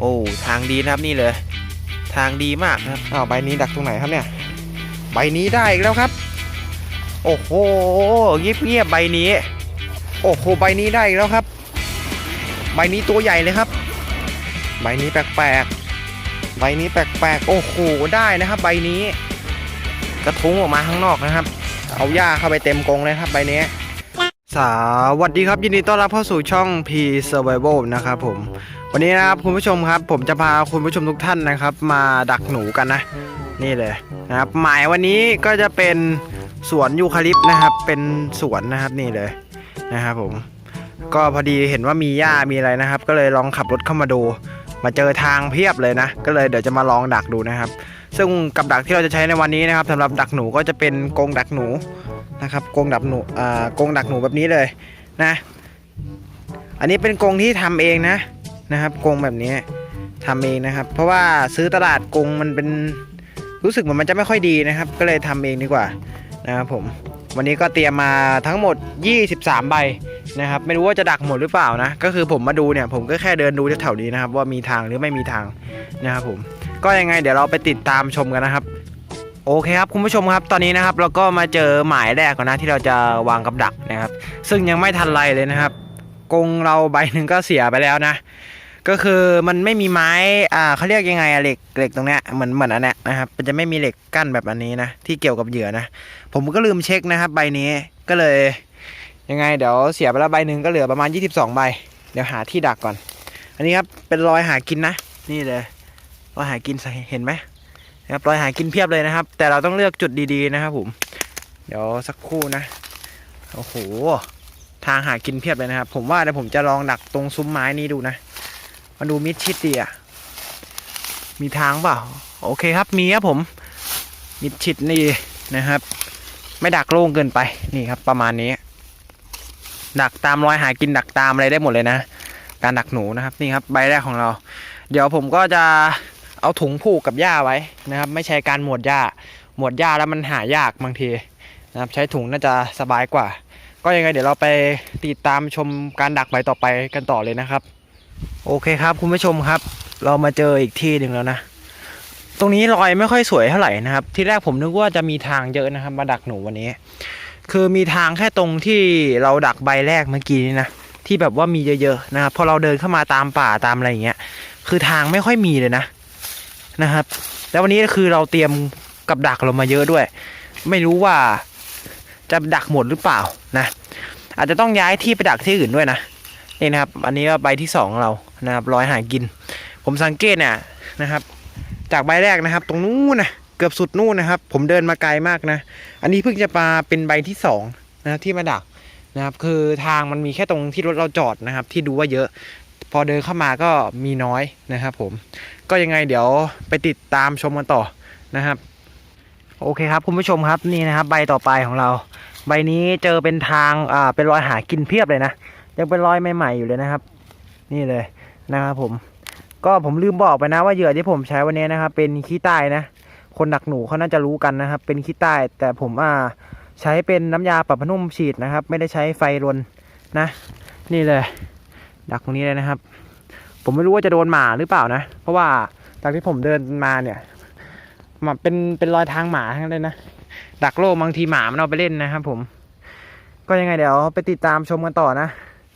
โอ้ทางดีนะครับนี่เลย ทางดีมากครับอ้าวใบนี้ดักตรงไหนครับเนี่ย ใบนี้ได้อีกแล้วครับ โอ้โหเงียบเงียบๆใบนี้ โอ้โหใบนี้ได้อีกแล้วครับ ใบนี้ตัวใหญ่เลยครับ ใบนี้แปลกๆใบนี้แปลกๆโอ้โหได้นะครับ ใบนี้ กระทุ้งออกมาข้างนอกนะครับ เอาหญ้าเข้าไปเต็มกรงเลยครับใบนี้ สวัสดีครับยินดีต้อนรับเข้าสู่ช่อง P Survival นะครับผมวันนี้นะครับคุณผู้ชมครับ ผมจะพาคุณผู้ชมทุกท่านนะครับ มาดักหนูกันนะ นี่เลยนะครับ หมายวันนี้ก็จะเป็นสวนยูคาลิปต์นะครับ เป็นสวนนะครับนี่เลยนะครับผมก็พอดีเห็นว่ามีหญ้ามีอะไรนะครับ ก็เลยลองขับรถเข้ามาดู มาเจอทางเพียบเลยนะ ก็เลยเดี๋ยวจะมาลองดักดูนะครับ ซึ่งกับดักที่เราจะใช้ในวันนี้นะครับสำหรับดักหนูก็จะเป็นกรงดักหนู นะครับกรงดักหนูอ่ากรงดักหนูแบบนี้เลยนะ อันนี้เป็นกรงที่ทำเองนะนะครับกรงแบบนี้ทำเองนะครับ เพราะว่าซื้อตลาดกรงมันเป็นรู้สึกเหมือนมันจะไม่ค่อยดีนะครับ ก็เลยทำเองดีกว่านะครับผมวันนี้ก็เตรียมมาทั้งหมด 23 ใบนะครับ ไม่รู้ว่าจะดักหมดหรือเปล่านะ ก็คือผมมาดูเนี่ย ผมก็แค่เดินดูแถวๆนี้นะครับ ว่ามีทางหรือไม่มีทางนะครับผม ก็ยังไงเดี๋ยวเราไปติดตามชมกันนะครับ โอเคครับคุณผู้ชมครับตอนนี้นะครับเราก็มาเจอหมายแรกก่อนนะที่เราจะวางกับดักนะครับ ซึ่งยังไม่ทันไรเลยนะครับ กงเราใบหนึ่งก็เสียไปแล้วนะ ก็คือมันไม่มีไม้อ่าเขาเรียกยังไงอะเหล็กเหล็กตรงเนี้ยเหมือนเหมือนอันเนี้ยนะครับมันจะไม่มีเหล็กกั้นแบบอันนี้นะที่เกี่ยวกับเหยื่อนะ ผมก็ลืมเช็คนะครับใบนี้ก็เลย ยังไงเดี๋ยวเสียไปแล้วใบหนึ่งก็เหลือประมาณ 22 ใบ เดี๋ยวหาที่ดักก่อน อันนี้ครับเป็นรอยหากินนะ นี่เลยรอยหากินใส่เห็นไหม นะครับรอยหากินเพียบเลยนะครับ แต่เราต้องเลือกจุดดีๆนะครับผม เดี๋ยวสักครู่นะ โอ้โห ทางหากินเพียบเลยนะครับ ผมว่าเดี๋ยวผมจะลองดักตรงซุ้มไม้นี้ดูนะ มาดูมิดชิดดีอะมีทางเปล่า โอเคครับ มีครับผม มิดชิดนี่นะครับ ไม่ดักโล่งเกินไป นี่ครับ ประมาณนี้ ดักตามรอยหากินดักตามอะไรได้หมดเลยนะ การดักหนูนะครับ นี่ครับ ใบแรกของเรา เดี๋ยวผมก็จะ เอาถุงผูกกับหญ้าไว้นะครับ ไม่ใช่การหมวดหญ้า หมวดหญ้าแล้วมันหายากบางทีนะครับใช้ถุงน่าจะสบายกว่า ก็ยังไงเดี๋ยวเราไปติดตามชมการดักใบต่อไปกันต่อเลยนะครับ โอเคครับคุณผู้ชมครับ เรามาเจออีกที่หนึ่งแล้วนะ ตรงนี้รอยไม่ค่อยสวยเท่าไหร่นะครับ ที่แรกผมนึกว่าจะมีทางเยอะนะครับ มาดักหนูวันนี้ คือมีทางแค่ตรงที่เราดักใบแรกเมื่อกี้นี่นะที่แบบว่ามีเยอะๆนะครับพอเราเดินเข้ามาตามป่าตามอะไรอย่างเงี้ยคือทางไม่ค่อยมีเลยนะ นะครับ แล้ววันนี้คือเราเตรียมกับดักเรามาเยอะด้วย ไม่รู้ว่าจะดักหมดหรือเปล่านะ อาจจะต้องย้ายที่ไปดักที่อื่นด้วยนะนี่นะครับ อันนี้ก็ใบที่สองเรานะครับรอยหากิน ผมสังเกตเนี่ยนะครับ จากใบแรกนะครับ ตรงนู้นนะเกือบสุดนู่นนะครับ ผมเดินมาไกลมากนะ อันนี้เพิ่งจะมาเป็นใบที่สองนะครับที่มาดักนะครับคือทางมันมีแค่ตรงที่รถเราจอดนะครับ ที่ดูว่าเยอะ พอเดินเข้ามาก็มีน้อยนะครับผมก็ยังไงเดี๋ยวไปติดตามชมกันต่อนะครับ โอเคครับคุณผู้ชมครับนี่นะครับ ใบต่อไปของเรา ใบนี้เจอเป็นทางอ่าเป็นรอยหากินเพียบเลยนะยังเป็นรอยใหม่ๆอยู่เลยนะครับ นี่เลยนะครับผม ก็ผมลืมบอกไปนะว่าเหยื่อที่ผมใช้วันนี้นะครับ เป็นขี้ใต้นะ คนดักหนูเขาน่าจะรู้กันนะครับ เป็นขี้ใต้ แต่ผมอ่าใช้เป็นน้ำยาปรับผนุ่มฉีดนะครับ ไม่ได้ใช้ไฟรนนะ นี่เลย ดักตรงนี้เลยนะครับ ผมไม่รู้ว่าจะโดนหมาหรือเปล่านะ เพราะว่าจากที่ผมเดินมาเนี่ยมาเป็นเป็นรอยทางหมาทั้งนั้นเลยนะดักโล่บางทีหมามันเอาไปเล่นนะครับ ผม ก็ยังไงเดี๋ยวไปติดตามชมกันต่อนะ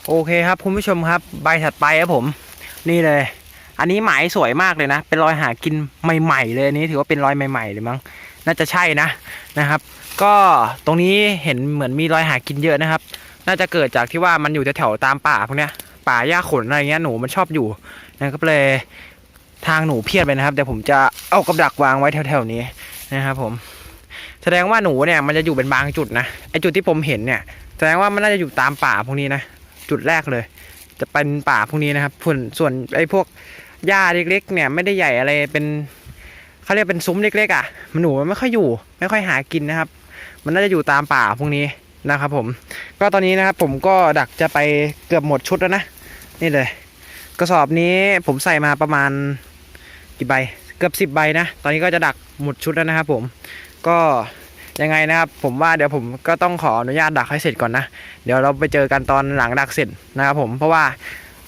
โอเคครับคุณผู้ชมครับ ใบถัดไปครับผม นี่เลย อันนี้หมายสวยมากเลยนะ เป็นรอยหากินใหม่ ๆ เลยอันนี้ถือว่าเป็นรอยใหม่ๆเลยมั้งน่าจะใช่นะนะครับ ก็ตรงนี้เห็นเหมือนมีรอยหากินเยอะนะครับ น่าจะเกิดจากที่ว่ามันอยู่แถวๆตามป่าพวกเนี้ย ป่าหญ้าขนอะไรเงี้ยหนูมันชอบอยู่นะครับเลยทางหนูเพียบเลยนะครับเดี๋ยวผมจะเอากับดักวางไว้แถวๆนี้นะครับผม แสดงว่าหนูเนี่ยมันจะอยู่เป็นบางจุดนะไอจุดที่ผมเห็นเนี่ย แสดงว่ามันน่าจะอยู่ตามป่าพวกนี้นะจุดแรกเลย จะเป็นป่าพวกนี้นะครับส่วนส่วนไอพวกหญ้าเล็กๆเนี่ยไม่ได้ใหญ่อะไรเป็นเขาเรียกเป็นซุ้มเล็กๆอะมันหนูมันไม่ค่อยอยู่ ไม่ค่อยหากินนะครับ มันน่าจะอยู่ตามป่าพวกนี้นะครับผมก็ตอนนี้นะครับผมก็ดักจะไปเกือบหมดชุดแล้วนะ นี่เลย กระสอบนี้ผมใส่มาประมาณกี่ใบ เกือบสิบใบนะ ตอนนี้ก็จะดักหมดชุดแล้วนะครับผม ก็ยังไงนะครับ ผมว่าเดี๋ยวผมก็ต้องขออนุญาตดักให้เสร็จก่อนนะ เดี๋ยวเราไปเจอกันตอนหลังดักเสร็จนะครับผมเพราะว่า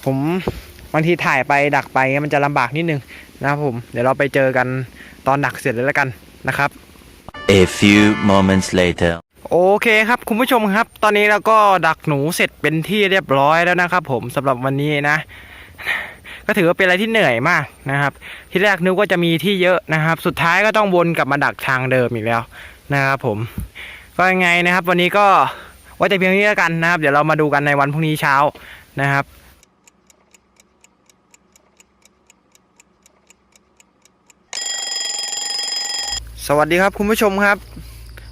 ผมบางทีถ่ายไปดักไปมันจะลำบากนิดนึงนะครับผมเดี๋ยวเราไปเจอกันตอนดักเสร็จเลยแล้วกันนะครับ A few moments later. โอเคครับคุณผู้ชมครับ ตอนนี้เราก็ดักหนูเสร็จเป็นที่เรียบร้อยแล้วนะครับ ผมสำหรับวันนี้นะ ก็ถือว่าเป็นอะไรที่เหนื่อยมากนะครับ ที่แรกนึกว่าจะมีที่เยอะนะครับ สุดท้ายก็ต้องวนกลับมาดักทางเดิมอีกแล้วนะครับผมก็ยังไงนะครับ วันนี้ก็ไว่าแต่เพียงนี้แล้วกันนะครับ เดี๋ยวเรามาดูกันในวันพรุ่งนี้เช้านะครับสวัสดีครับคุณผู้ชมครับ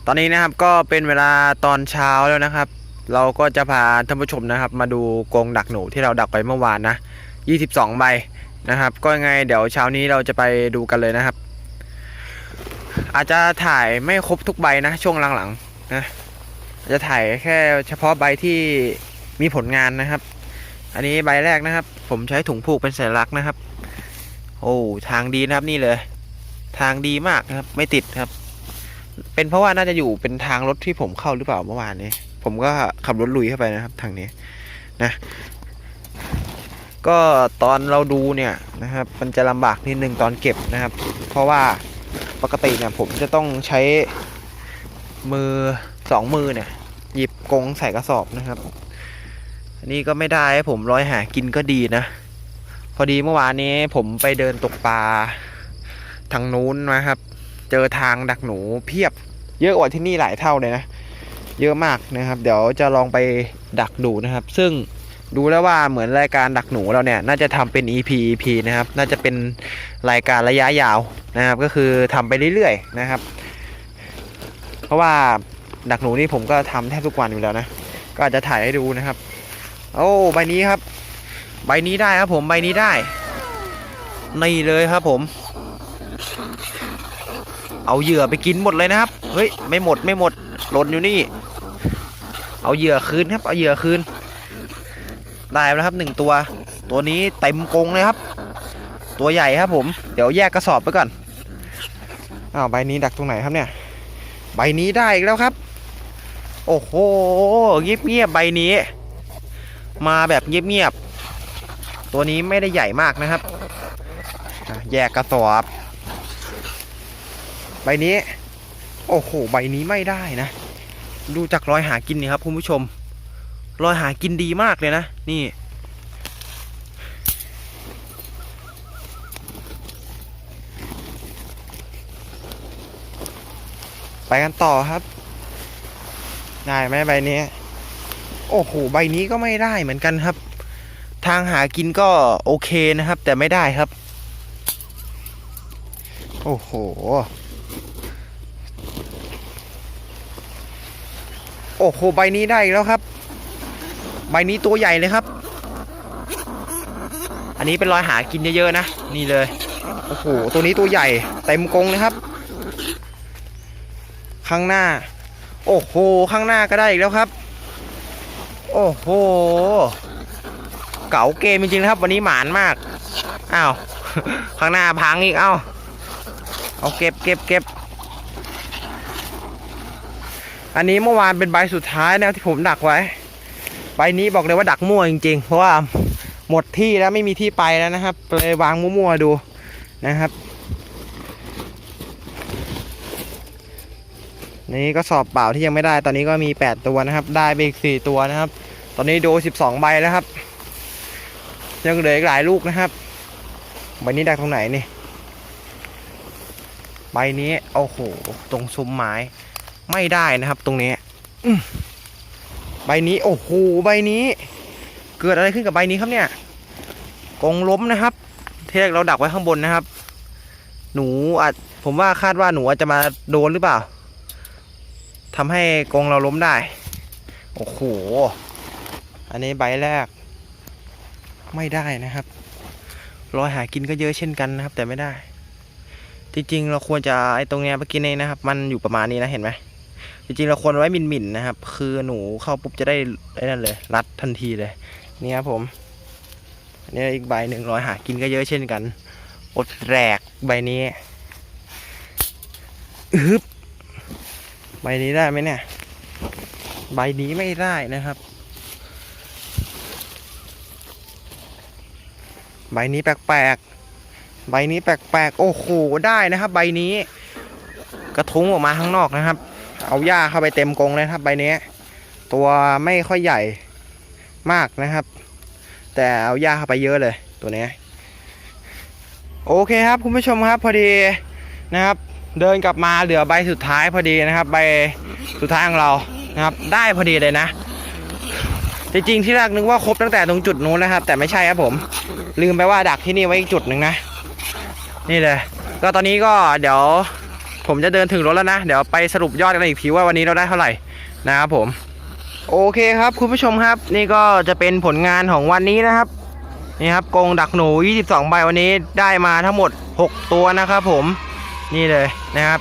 ตอนนี้นะครับก็เป็นเวลาตอนเช้าแล้วนะครับ เราก็จะพาท่านผู้ชมนะครับ มาดูกรงดักหนูที่เราดักไปเมื่อวานนะ 22 ใบนะครับ ก็ยังไงเดี๋ยวเช้านี้เราจะไปดูกันเลยนะครับ อาจจะถ่ายไม่ครบทุกใบนะ ช่วงหลังๆนะอาจจะถ่ายแค่เฉพาะใบที่มีผลงานนะครับ อันนี้ใบแรกนะครับ ผมใช้ถุงผูกเป็นสัญลักษณ์นะครับ โอ้ทางดีนะครับนี่เลย ทางดีมากนะครับ ไม่ติดครับ เป็นเพราะว่าน่าจะอยู่เป็นทางรถที่ผมเข้าหรือเปล่าเมื่อวานนี้ ผมก็ขับรถลุยเข้าไปนะครับ ทางนี้นะ ก็ตอนเราดูเนี่ยนะครับ มันจะลำบากนิดนึงตอนเก็บนะครับ เพราะว่าปกติเนี่ยผมจะต้องใช้มือสองมือเนี่ย หยิบกรงใส่กระสอบนะครับอันนี้ก็ไม่ได้ให้ผมร้อยหากินก็ดีนะ พอดีเมื่อวานนี้ผมไปเดินตกปลาทางนู้นนะครับ เจอทางดักหนูเพียบ เยอะกว่าที่นี่หลายเท่าเลยนะ เยอะมากนะครับ เดี๋ยวจะลองไปดักดูนะครับ ซึ่งดูแล้วว่าเหมือนรายการดักหนูเราเนี่ยน่าจะทำเป็น EP EP นะครับ น่าจะเป็นรายการระยะยาวนะครับ ก็คือทำไปเรื่อยๆนะครับ เพราะว่าดักหนูนี่ผมก็ทำแทบทุกวันอยู่แล้วนะ ก็อาจจะถ่ายให้ดูนะครับ โอ้ใบนี้ครับ ใบนี้ได้ครับผมใบนี้ได้นี่เลยครับผม เอาเหยื่อไปกินหมดเลยนะครับ เฮ้ยไม่หมดไม่หมดหล่นอยู่นี่ เอาเหยื่อคืนครับ เอาเหยื่อคืน ได้แล้วครับหนึ่งตัว ตัวนี้เต็มกรงเลยครับ ตัวใหญ่ครับผม เดี๋ยวแยกกระสอบไปก่อน อ้าวใบนี้ดักตรงไหนครับเนี่ย ใบนี้ได้อีกแล้วครับ โอ้โหเงียบเงียบใบนี้ มาแบบเงียบเงียบ ตัวนี้ไม่ได้ใหญ่มากนะครับ แยกกระสอบ ใบนี้ โอ้โห ใบนี้ไม่ได้นะ ดูจากรอยหากินนี่ครับคุณผู้ชม รอยหากินดีมากเลยนะ นี่ ไปกันต่อครับ ได้ไหมใบนี้ โอ้โห ใบนี้ก็ไม่ได้เหมือนกันครับ ทางหากินก็โอเคนะครับ แต่ไม่ได้ครับ โอ้โห อ้โหใบนี้ได้อีกแล้วครับ ใบนี้ตัวใหญ่เลยครับ อันนี้เป็นรอยหากินเยอะๆนะ นี่เลยโอ้โหตัวนี้ตัวใหญ่เต็มกรงเลยครับ ข้างหน้า โอ้โหข้างหน้าก็ได้อีกแล้วครับ โอ้โหเก๋าเกมจริงๆนะครับ วันนี้หมานมากอ้าวข้างหน้าพังอีกเอ้าเอาเก็บเก็บเก็บ อันนี้เมื่อวานเป็นใบสุดท้ายนะที่ผมดักไว้ ใบนี้บอกเลยว่าดักมั่วจริงๆ เพราะว่าหมดที่แล้วไม่มีที่ไปแล้วนะครับเลยวางมั่วๆดูนะครับ นี่ก็สอบเปล่าที่ยังไม่ได้ ตอนนี้ก็มี 8 ตัวนะครับ ได้ไปอีก 4 ตัวนะครับ ตอนนี้โด12 ใบแล้วครับ ยังเหลืออีกหลายลูกนะครับ ใบนี้ดักตรงไหนนี่ ใบนี้ โอ้โห ตรงซุ้มไม้ ไม่ได้นะครับ ตรงนี้อืมใบนี้โอ้โหใบนี้ เกิดอะไรขึ้นกับใบนี้ครับเนี่ยกรงล้มนะครับที่แรกเราดักไว้ข้างบนนะครับ หนูอาจผมว่าคาดว่าหนูอาจจะมาโดนหรือเปล่าทำให้กรงเราล้มได้ โอ้โหอันนี้ใบแรก ไม่ได้นะครับรอยหากินก็เยอะเช่นกันนะครับ แต่ไม่ได้ จริงๆเราควรจะไอ้ตรงเนี้ยเมื่อกี้นี้นะครับ มันอยู่ประมาณนี้นะเห็นไหม จริงๆเราควรไว้มินมินนะครับ คือหนูเข้าปุ๊บจะได้ไอ้นั่นเลย รัดทันทีเลย นี่ครับผมอันนี้อีกใบหนึ่งรอยหากินก็เยอะเช่นกัน อดแรกใบนี้อึบใบนี้ได้ไหมเนี่ย ใบนี้ไม่ได้นะครับ ใบนี้แปลกๆ ใบนี้แปลกๆ โอ้โห ได้นะครับ ใบนี้ กระทุ้งออกมาข้างนอกนะครับ เอาหญ้าเข้าไปเต็มกรงเลยครับใบนี้ ตัวไม่ค่อยใหญ่มากนะครับ แต่เอาหญ้าเข้าไปเยอะเลยตัวนี้ โอเคครับคุณผู้ชมครับพอดีนะครับ เดินกลับมาเหลือใบสุดท้ายพอดีนะครับ ใบสุดท้ายของเรานะครับ ได้พอดีเลยนะจริงๆที่แรกนึกว่าครบตั้งแต่ตรงจุดนู้นนะครับ แต่ไม่ใช่ครับผม ลืมไปว่าดักที่นี่ไว้อีกจุดหนึ่งนะ นี่เลย ก็ตอนนี้ก็เดี๋ยว ผมจะเดินถึงรถแล้วนะ เดี๋ยวไปสรุปยอดกันอีกทีว่าวันนี้เราได้เท่าไหร่นะครับผม โอเคครับคุณผู้ชมครับ นี่ก็จะเป็นผลงานของวันนี้นะครับนี่ครับกงดักหนู 22 ใบวันนี้ได้มาทั้งหมด 6 ตัวนะครับผมนี่เลยนะครับ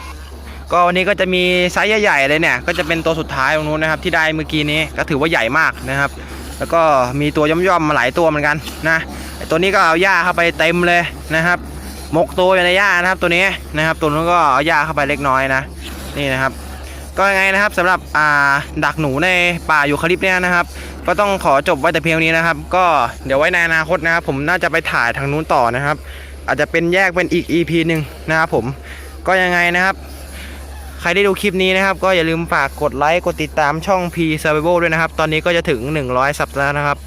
ก็วันนี้ก็จะมีไซส์ใหญ่ๆเลยเนี่ย ก็จะเป็นตัวสุดท้ายตรงนู้นนะครับ ที่ได้เมื่อกี้นี้ก็ถือว่าใหญ่มากนะครับ แล้วก็มีตัวย่อมๆมาหลายตัวเหมือนกันนะตัวนี้ก็เอาหญ้าเข้าไปเต็มเลยนะครับ หมกตัวอยู่ในหญ้านะครับตัวนี้นะครับตัวนู้นก็เอาหญ้าเข้าไปเล็กน้อยนะนี่นะครับ ก็ยังไงนะครับสำหรับอ่าดักหนูในป่ายูคาลิปเนี่ยนะครับก็ต้องขอจบไว้แต่เพียงนี้นะครับ ก็เดี๋ยวไว้ในอนาคตนะครับ ผมน่าจะไปถ่ายทางนู้นต่อนะครับ อาจจะเป็นแยกเป็นอีก EP หนึ่งนะครับผมก็ยังไงนะครับ ใครได้ดูคลิปนี้นะครับ ก็อย่าลืมฝากกดไลค์กดติดตามช่อง P Survival ด้วยนะครับ ตอนนี้ก็จะถึง 100ซับแล้วนะครับ